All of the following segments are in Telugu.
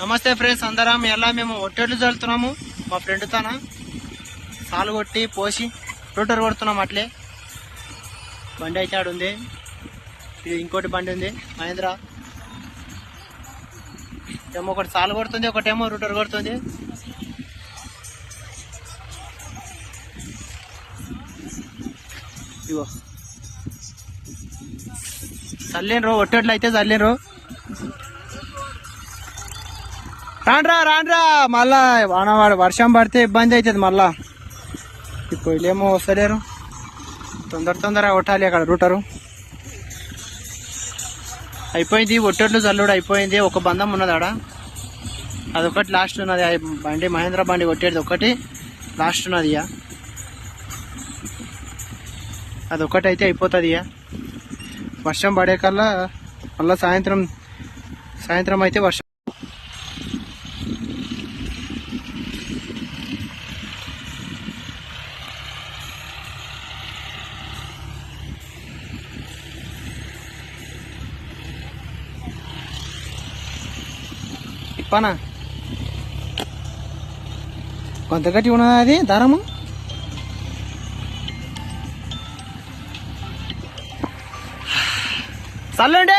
నమస్తే ఫ్రెండ్స్ అందరం ఎలా మేము ఒట్టెట్లు చల్లుతున్నాము? మా ఫ్రెండ్ తన సాలు కొట్టి పోసి రూటర్ కొడుతున్నాం అట్లే. బండి అయితే ఆడు ఉంది ఇది ఇంకోటి బండి ఉంది మహేంద్ర. ఏమో ఒకటి సాలు కొడుతుంది ఒకటేమో రూటర్ కొడుతుంది. ఇగో. రో ఒట్టెట్లు అయితే చల్లేనరు రాండ్రా రాండ్రా. మళ్ళా వాన వర్షం పడితే ఇబ్బంది అవుతుంది మళ్ళా. ఇప్పుడు వీళ్ళేమో వస్తలేరు. తొందర తొందరగా కొట్టాలి అక్కడ రూటరు. అయిపోయింది ఒట్టెట్లు చల్లుడు అయిపోయింది. ఒక బంధం ఉన్నది ఆడ. అదొకటి లాస్ట్ ఉన్నది. బండి మహేంద్ర బండి కొట్టేది ఒకటి. లాస్ట్ ఉన్నది ఇక అదొకటి అయితే అయిపోతుంది ఇక వర్షం పడే కల్లా మళ్ళీ సాయంత్రం సాయంత్రం అయితే వర్షం ఇప్పనా కొంత గట్టి ఉన్నదా అది? దారము? చల్లండి!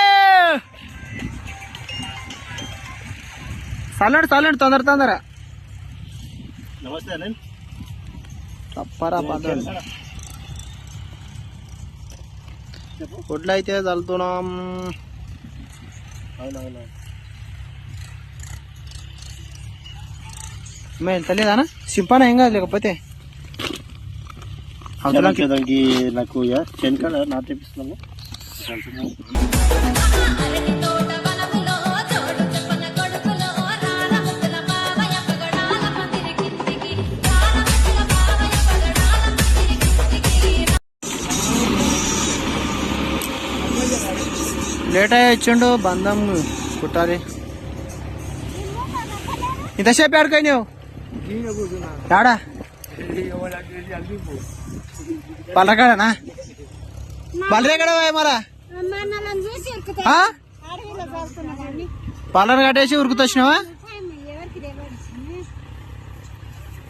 చల్లండి చల్లండి తొందర తొందర. నమస్తే తప్పరా పద్ధతి ఒడ్లు అయితే చల్లుతున్నాం. అవునవును మేము వెళ్తలేదానా సింపానా ఏం కాదు లేకపోతే? అవతలకి దానికి నాకు చెనకాల కిందికి లేట్ అయ్యి వచ్చిండు బంధం కుట్టాలి. ఇంతసేపు ఆడుకోయినావు రాడా పల్లకాడనా? పల్లెక్కడ మరా కట్టేసి ఉరుకుతొచ్చినావా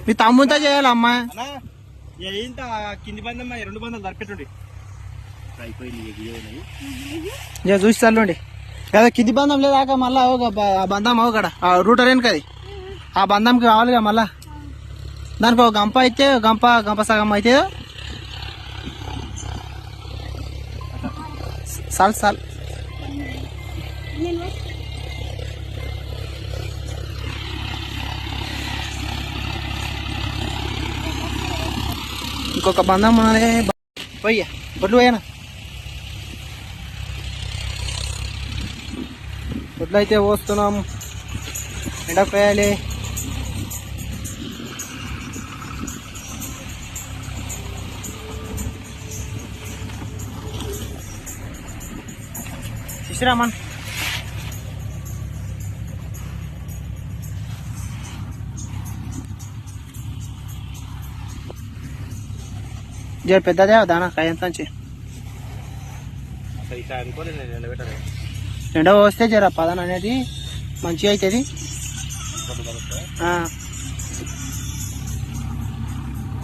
మీ తమ్ముతో చేయాలి అమ్మా? ఏంట కింది ఈ రెండు బంధాలు. ఇక చూసి చల్లండి. కదా కింది బంధం లేదాక మళ్ళా ఆ బంధం అవు కదా ఆ రూటర్ ఏను కది ఆ బంధంకి కావాలిగా మళ్ళా. దానికి ఒక గంప అయితే గంప గంప సగం అయితే. సాల్ సాల్. ఇంకొక బంధం ఉన్నది. పోయ్యా బొడ్లు పోయానా బొడ్లు అయితే పోస్తున్నాం ఎండపోయాలి శిశిరామన్ జర పెద్దదే దానా కాయ ఎంత ఎండ పోస్తే జర పదన అనేది మంచిగా అవుతుంది ఆ.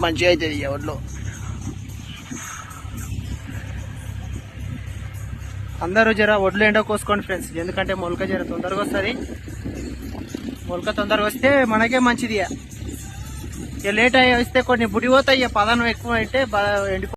మంచిగా అవుతుంది ఎవరిలో అందరూ జర వడ్లు ఎండ కోసుకోండి ఫ్రెండ్స్ ఎందుకంటే మొలక జర తొందరగా వస్తుంది. మొలక తొందరగా వస్తే మనకే మంచిది ఇక. లేట్ అయ్యి వస్తే కొన్ని బుడి పోతాయి. ఇక పదనం ఎక్కువ అయితే బా- ఎండిపో